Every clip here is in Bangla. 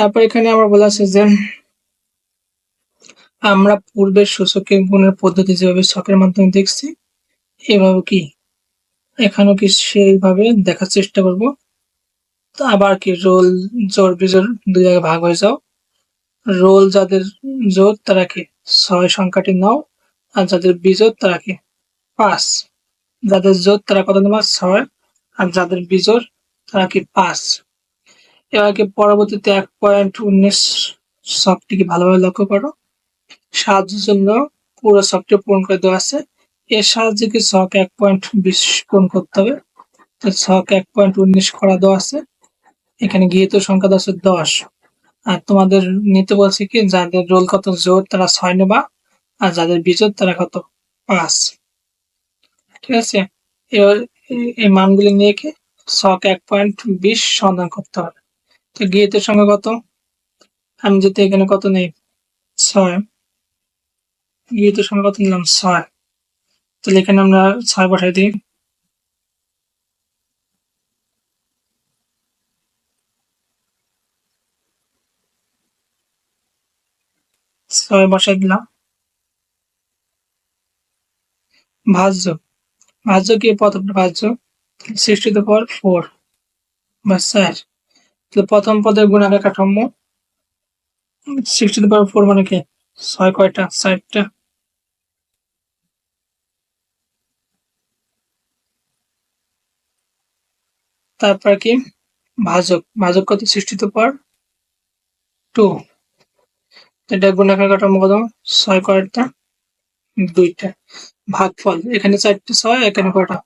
তারপর এখানে আমার বলা আছে যে, আমরা পূর্বের সূচকের গুণের পদ্ধতি যেভাবে ছকের মাধ্যমে দেখছি, এভাবে কি? এখানেও কি সেইভাবে দেখার চেষ্টা করব। তো আবার কি, রোল, জোর, বিজোর দুই জায়গায় ভাগ হয়ে যাও। রোল যাদের জোর, তারা কি ছয় সংখ্যাটি নাও, আর যাদের বিজোর, তারা কি পাঁচ। যাদের জোর, তারা কত নেবা ছয়। আর যাদের বিজোর, তারা কি পাঁচ। এবার কি পরবর্তীতে এক পয়েন্ট উনিশ শখটিকে ভালোভাবে লক্ষ্য করো। সাহায্যের জন্য পুরো শখটি পূরণ করে দেওয়া আছে। এর সাহায্যে কি শখ এক পয়েন্ট বিশ পূরণ করতে হবে? তো ছক এক পয়েন্ট উনিশ করা দেওয়া আছে। এখানে গৃহীত সংখ্যা দেওয়া দশ। আর তোমাদের নিতে বলছে কি, যাদের রোল কত জোর তারা ছয় নেবা, আর যাদের বিজোর তারা কত পাঁচ। ঠিক আছে? এই মানগুলি নিয়ে কি শখ এক পয়েন্ট বিশ সন্ধান করতে হবে। তো গৃহীতের সংখ্যা কত? আমি যেতে এখানে কত নেই, ছয়। গৃহীতের সংখ্যা কত নিলাম? ছয়। তাহলে এখানে আমরা ছয় বসাই দিই। ছয় বসাই দিলাম। ভাজ্য। ভাজ্য কি? প্রথমটা ভাজ্য। Two power four. বা স্যার তাহলে প্রথম পদের গুণাকার কাঠামো সিক্সটি পাওয়ার ফোর মানে কি? ছয় কয়টা? ষাটটা? তারপর কি? ভাজক। ভাজক কত? সিক্সটি টু পাওয়ার টু এটা গুণাকার কাঠামো কত? ছয় কয়টা? দুইটা। ভাগফল। এখানে চারটে ছয় এখানে কয়টা?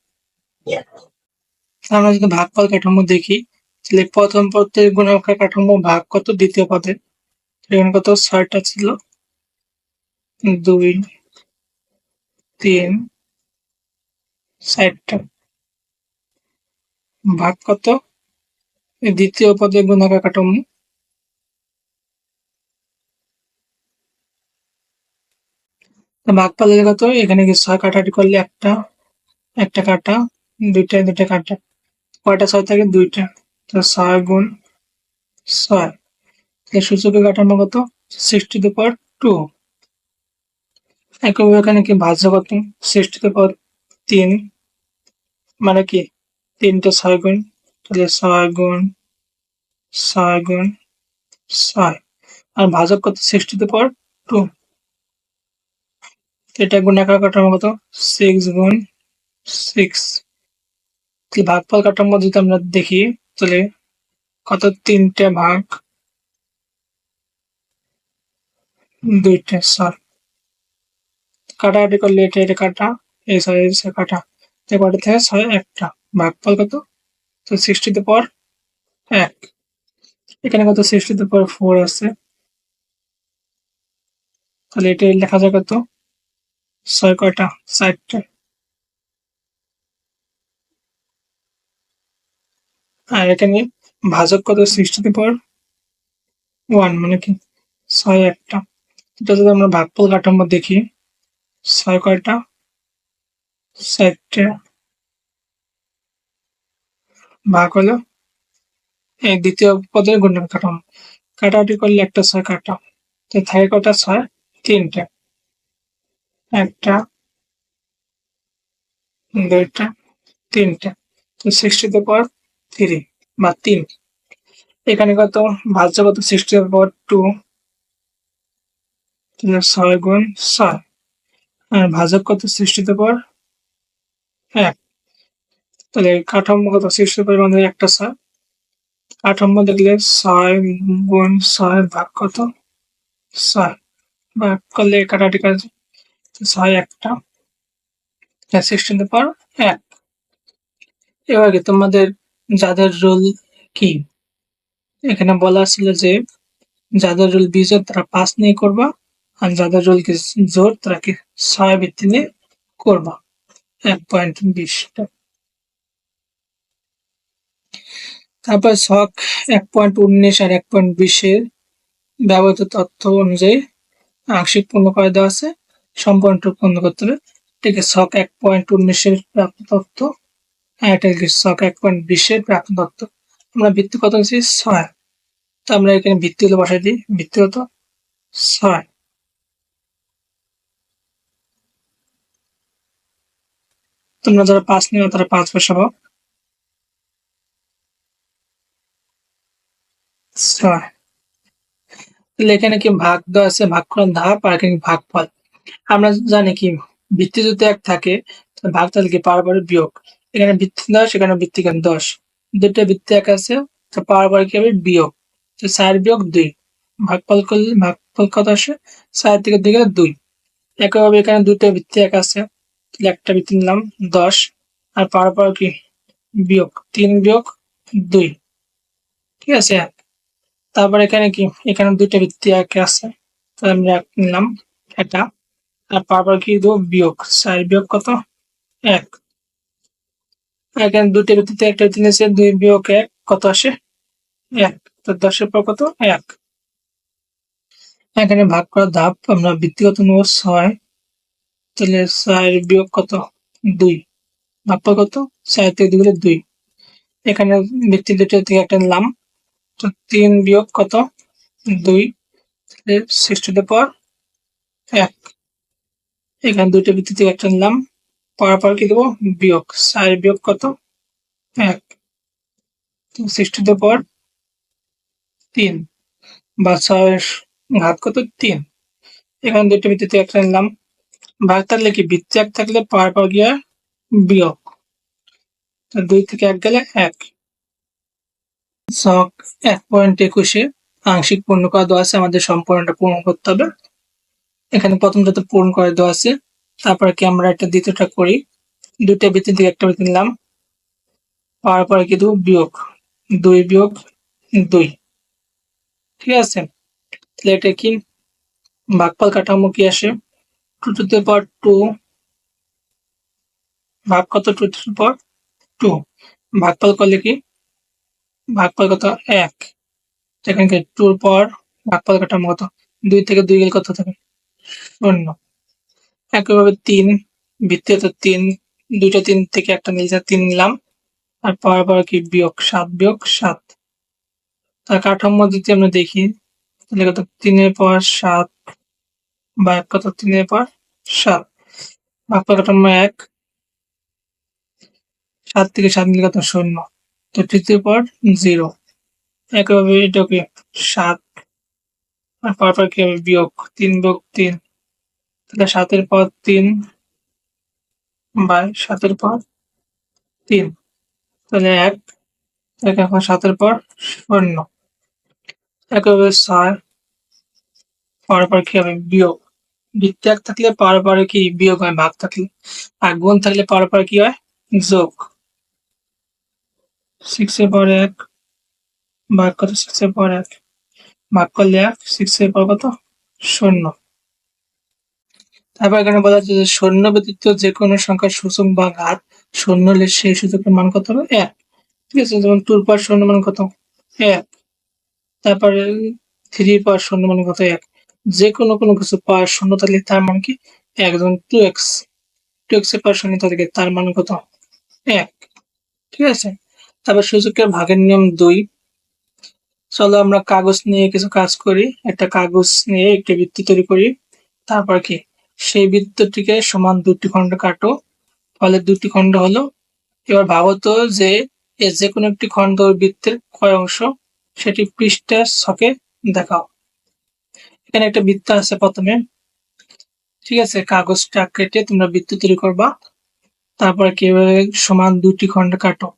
আমরা যদি ভাগফল কাঠামো দেখি তাহলে প্রথম পদের গুণাকার কাঠামো ভাগ কত? দ্বিতীয় পদে। এখানে কত ছয়টা ছিল। দুই, তিন, চারটা। ভাগ কত? দ্বিতীয় পদে গুণাকার কাঠামো। ভাগ পালে কত? এখানে কি ছয় কাটাটি করলে একটা? একটা কাটা, দুইটা দুইটা কাটা। কয়টা ছয় থাকে? দুইটা। ছয় গুণ ছয় সূচকের কাঠামো কত? সিক্সটি টু পাওয়ার টু একইভাবে এখানে কি ভাজ্য কত সিক্সটি টু পাওয়ার তিন? মানে কি? তিনটে ছয় গুণ, তাহলে ছয় গুণ ছয় গুণ ছয় আর ভাজক কত? সিক্সটি টু পাওয়ার টু এটা গুণাকার কাঠামো কত? সিক্স গুণ সিক্স ভাগফল কাঠামো যদি আমরা দেখি তাহলে কত তিনটে ভাগ? দুইটা সার কাটাকাটি করলে এটা এটা কাটা, এই ছয় ছয় কাটা। কটা থেকে ছয়, একটা। ভাগফল কত? তো সিক্সটিতে পর এক। এখানে কত? সিক্সটিতে পর ফোর আছে। তাহলে এটা লেখা যায় কত? ছয় কয়টা? চারটে। আর এখানে ভাজক কত? সিক্সটিতে পর ওয়ান মানে কি? ছয় একটা। এটা যদি আমরা ভাগফল কাঠামো দেখি, ছয় কয়টা? চারটে। ভাগ হলো এই দ্বিতীয় পদের গুণন কাঠামো। কাটাটি করলে একটা ছয় কাটা। তো থাকে কটা ছয়, তিনটা। একটা, দুইটা, তিনটা। তো সিক্সটিতে পর থ্রি বা তিন। এখানে কত? ভাজ্য কত? সিক্সটি পর টু। ছয় গুণ ছয়। ভাজক কত? সৃষ্টিতে পর এক। তাহলে কাঠাম্য কত? সৃষ্টি পরিমাণে একটা ছয়। কাঠাম্য দেখলে ছয় গুণ ছয় ভাগ কত? ছয়। ভাগ করলে কাটাটি কাজ ছয় একটা সিক্সটিনের পর এক। এবার তোমাদের যাদের রোল কি? এখানে বলা ছিল যে, যাদের রোল বিজয় তারা পাস নিয়ে করবা, আর যাদের রোল কি জোর তারা কি ছয় ভিত্তি নিয়ে করবা। এক পয়েন্ট বিশটা তারপর ছক এক পয়েন্ট উনিশ আর এক পয়েন্ট বিশের ব্যবহৃত তথ্য অনুযায়ী আংশিক পূর্ণ করে দেওয়া আছে। সম্পূর্ণ পূর্ণ করতে হবে ঠিক আছে, ছক এক পয়েন্ট উনিশের প্রাপ্ত তথ্য আর এটা কি ছক এক পয়েন্ট বিশের প্রাপ্ত আমরা ভিত্তি কত হচ্ছে ছয়। তো আমরা এখানে ভিত্তি হলো বসাই দিই। ভিত্তি হতো ছয়। তোমরা যারা পাঁচ নিও, তারা পাঁচ বসাবো ছয়। তাহলে এখানে কি ভাগ দেওয়া আছে? ভাগ করার ধাপ আর এখানে ভাগ ফল আমরা জানি কি, ভিত্তি যদি এক থাকে ভাগ তাহলে কি? পারস্পরিক বিয়োগ। এখানে ভিত্তি দশ, এখানে ভিত্তি কেন দশ? দুইটা ভিত্তি এক আছে, তো পারস্পরিক কি হবে? বিয়োগ। তো চার বিয়োগ দুই। ভাগফল করলে, ভাগফল কত আসে? চার থেকে দুই গেলে দুই। একইভাবে এখানে দুটো ভিত্তি এক আছে একটা ভিত্তি নিলাম, দশ। আর পারস্পরিক কি? বিয়োগ। তিন বিয়োগ দুই। ঠিক আছে? এক তারপর এখানে কি? এখানে দুইটা ভিত্তি এক আছে তো আমি এক নিলাম এটা আর তারপর কি দেবো? বিয়োগ। চার বিয়োগ কত? এক। এখানে দুইটা ভিত্তিতে একটা ভিত্তি নিয়েছে দুই বিয়োগ এক, কত আসে? এক। তো দশের পর কত? এক। এখানে ভাগ করা ধাপ, আমরা ভিত্তিগত নেব ছয়। তাহলে ছয় বিয়োগ কত? দুই। ভাগফল কত? ছয় থেকে দুই দুই। এখানে ভিত্তি দুটো থেকে একটা নিলাম। তো তিন বিয়োগ কত? দুই। টু দ্য পাওয়ার এক। এখানে দুইটা ভিত্তি থেকে একটা নিলাম। পর পর কি দেবো? বিয়োগ। চার বিয়োগ কত? এক। সিক্স টু পাওয়ার তিন। বা ছয়ের ঘাত কত? তিন। এখানে দুইটা ভিত্তিতে একটা নিলাম। ভাগ থাকলে কি? ভিত্তি এক থাকলে পার পর গিয়া বিয়োগ। দুই থেকে এক গেলে এক। ছক এক পয়েন্ট একুশে আংশিক পূর্ণ করা দেওয়া আছে। আমাদের সম্পূর্ণটা পূরণ করতে হবে। এখানে প্রথমটা পূরণ করে দেওয়া আছে। তারপরে কি আমরা একটা দ্বিতীয়টা করি। দুইটা ভিত্তি থেকে একটা ভিত্তি নিলাম। পাওয়ার পরে কিন্তু বিয়োগ। দুই বিয়োগ দুই। ঠিক আছে? তাহলে এটা কি? ভাগফল কাঠামো কি আসে? Two to the power two. ভাগ কত? Two to power two. ভাগফল করলে কি? ভাগফল কত? এক। সেখানে টুর পর ভাগফল কাঠামো কত? দুই থেকে দুই গেলে কত থাকে? শূন্য। একইভাবে তিন, ভিত্তিতে তিন, দুইটা তিন থেকে একটা নিচে তিন নিলাম। আর পর পর কি বিয়োগ সাত বিয়োগ সাত। তার কাঠামো যদি আমরা দেখি, তাহলে কত? তিনের পর সাত, বা এক কত? তিনের পর সাত। ভাগফল কাঠামো এক। সাত থেকে সাত নিলে কত? শূন্য। তো তৃতীয় পর জিরো। একইভাবে এটাকে সাত। আর পরপর কি হবে? বিয়োগ তিন বিয়োগ তিন। তাহলে সাতের পর তিন বাই সাতের পর তিন। তাহলে এক এখন সাতের পর শূন্য। একইভাবে ছয় পরপর কি হবে? বিয়োগ। বৃত্তি এক থাকলে পরপরে কি? বিয়োগ হয়, ভাগ থাকলে। আর গুণ থাকলে পরপর কি হয়? যোগ। সিক্স এর পর এক, ভাগ কত? সিক্স এর পর এক। ভাগ করলে এক সিক্স এর পর কত? শূন্য। তারপর এখানে বলা হচ্ছে যে শূন্য ব্যতীত যে কোনো সংখ্যার সূচক বা ঘাত শূন্য হলে সেই সূচকের মান কত হবে এক। ঠিক আছে? যেমন টুর পর শূন্য মান কত? এক। তারপরে থ্রি পর শূন্য মান কত? এক। যে কোনো কোনো কিছু পাওয়ার শূন্য থাকলে তার মান কি? এক। যেমন টু এক্স। টু এক্সের পর শূন্য থাকে তার মান কত? এক। ঠিক আছে? তারপর সূচকের ভাগের নিয়ম দুই। চলো আমরা কাগজ নিয়ে কিছু কাজ করি। একটা কাগজ নিয়ে একটি বৃত্তি তৈরি করি। তারপর কি? সেই বৃত্তটিকে সমান দুটি খণ্ড কাটো। ফলে দুটি খণ্ড হলো, এবার ভাবো তো যে এর যে কোনো একটি খণ্ড বৃত্তের কয় অংশ, সেটি পৃষ্ঠার ছকে দেখাও। এখানে একটা বৃত্ত আছে প্রথমে। ঠিক আছে, কাগজটা কেটে তোমরা বৃত্ত তৈরি করবা। তারপর কীভাবে সমান দুটি খণ্ড কাটো?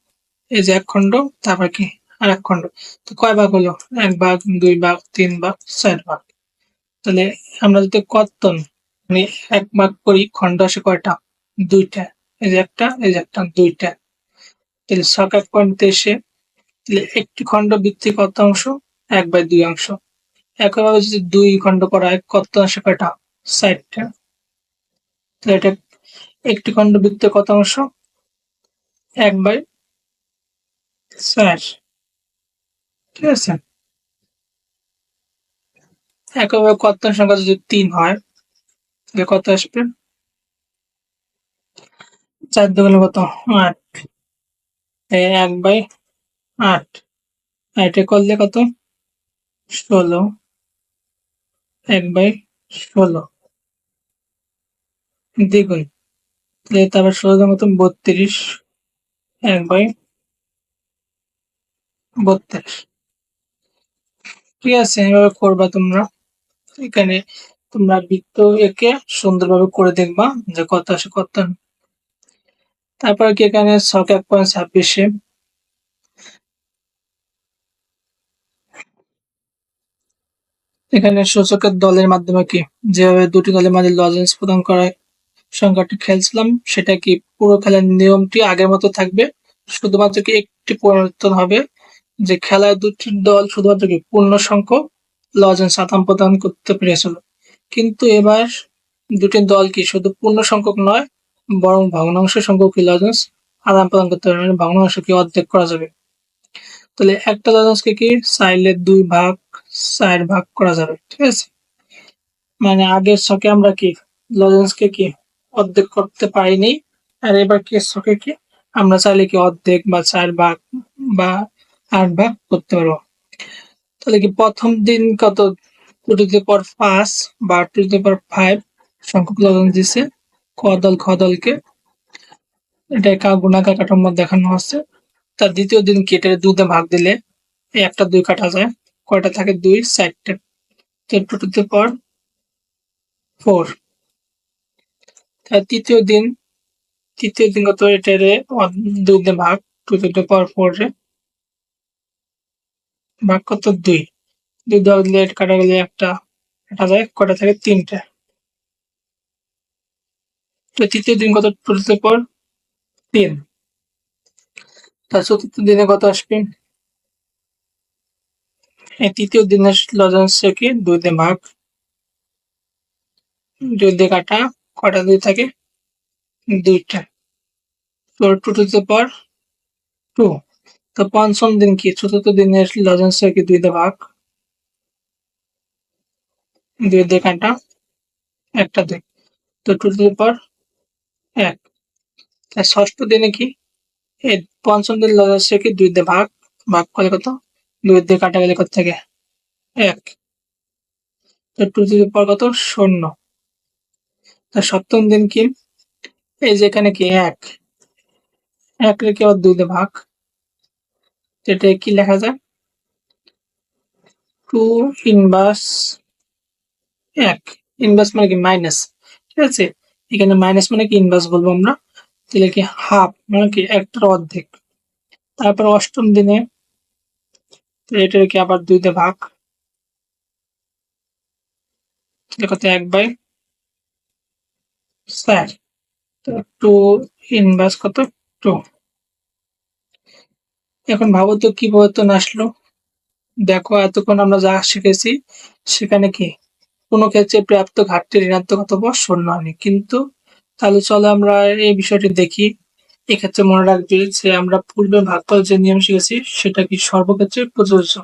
এই যে এক খণ্ড, তারপর কি? আর এক খণ্ড। তো কয় ভাগ হলো? এক ভাগ, দুই ভাগ, তিন ভাগ, চার ভাগ। তাহলে আমরা যদি কর্তন মানে এক ভাগ করি খণ্ড আসে কয়টা? দুইটা। এই যে একটা, এই যে একটা, দুইটা। তাহলে ছক এক পয়েন্ট এসে তাহলে একটি খণ্ড বৃত্তি কত অংশ? এক বাই দুই অংশ। একইভাবে যদি দুই খণ্ড করা হয়, কত অংশে কয়টা? ষাটটা তাহলে এটা একটি খণ্ড বৃত্তের কত অংশ? এক বাই চার। ঠিক আছে? একইভাবে কত সংখ্যা যদি তিন হয় তাহলে কত আসবে? চার দুগুলো কত? আট। এক বাই আট। এটা করলে কত? ষোলো। এক বাই ষোলো। দ্বিগুণ। তারপর ষোলো মতন বত্রিশ, এক বাই বত্রিশ। ঠিক আছে, এভাবে করবা তোমরা। এখানে তোমরা বৃত্ত একে সুন্দরভাবে করে দেখবা যে কত আসে, কত। তারপর কি এখানে ছক এক পয়েন্ট ছাব্বিশে? এখানে সূচকের দলের মাধ্যমে কি? যেভাবে দুটি দলের মাঝে লজেন্স প্রদান করা সংখ্যাটি খেলছিলাম, সেটা কি পুরো খেলার নিয়মটি আগের মতো থাকবে? শুধুমাত্র কি একটি পরিবর্তন হবে? যে খেলায় দুটি দল শুধুমাত্র কি পূর্ণ সংখ্যক লজেন্স আদান প্রদান করতে পেরেছিল। কিন্তু এবার দুটি দল কি শুধু পূর্ণ সংখ্যক নয়, বরং ভগ্নাংশ সংখ্যক লজেন্স আদান প্রদান করতে পারবে মানে ভগ্নাংশ কি অর্ধেক করা যাবে। তাহলে একটা লজেন্সকে কি চাইলে দুই ভাগ, চার ভাগ করা যাবে, ঠিক আছে? মানে আগের ছকে আমরা কি লজেন্সকে কি অর্ধেক করতে পারিনি, আর এবার কি ছকে কি আমরা চাইলে কি অর্ধেক বা চার ভাগ বা আট ভাগ করতে পারব। তাহলে কি প্রথম দিন কত টু টু দি পাওয়ার পাঁচ বা two to the power five সংখ্যক লজেন্স দিছে ক দল, খ দলকে। এটা কা গুণাকার কাঠামো দেখানো হচ্ছে। তার দ্বিতীয় দিন কেটে দুধে ভাগ দিলে একটা দুই কাটা যায়। কয়টা থাকে? দুই, চারটে। Two to the power four তার তৃতীয় দিন তৃতীয় দিন কত? এটারে দুই দিয়ে ভাগ। Two to the power four রে ভাগ কত? দুই। দুই দেওয়া দিলে কাটা গেলে একটা কাটা যায় কয়টা থাকে তিনটে? তো তৃতীয় দিন কত টু পর? তিন। তার চতুর্থ দিনে কত আসবে? এই তৃতীয় দিনের লজেন্স কি? দুই দিয়ে ভাগ। দুই দিয়ে কাটা, কটা দুই থাকে? দুইটা। তো two to the power two তো পঞ্চম দিন কি? চতুর্থ দিনের লজেন্স কি? দুই দিয়ে ভাগ। দুই দিয়ে কাটা একটা দুই তো টু টু পাওয়ার এক। আর ষষ্ঠ দিনে কি? এই পঞ্চম দিন লজেন্স কি? দুই দিয়ে ভাগ। ভাগ করে কত? দুই দিয়ে কাটা গেলে কত থেকে? এক। তো টু টু পাওয়ার কত? শূন্য। তার সপ্তম দিন কি? এই যে এখানে কি? এক। এক রেখে আবার দুই দিয়ে ভাগ। এটা কি লেখা যায়? টু ইনভার্স এক ইনভার্স মানে কি মাইনাস ঠিক আছে? এখানে মাইনাস মানে কি ইনভার্স বলব আমরা? তাহলে কি হাফ মানে কি একটার অর্ধেক। তারপর অষ্টম দিনে এটা কি আবার দুইটা ভাগ। কত? এক বাই স্যার টু ইনভার্স কত? টু এখন ভাবো তো কি পরিবর্তন আসলো? দেখো এতক্ষণ আমরা যা শিখেছি, সেখানে কি কোনো ক্ষেত্রে প্রাপ্ত ঘাটতি ঋণাত্মক অথবা শূন্য হয়নি কিন্তু তাহলে চলো আমরা এই বিষয়টি দেখি। এক্ষেত্রে মনে রাখবে যে আমরা পূর্বে ভাগ করার যে নিয়ম শিখেছি, সেটা কি সর্বক্ষেত্রে প্রযোজ্য?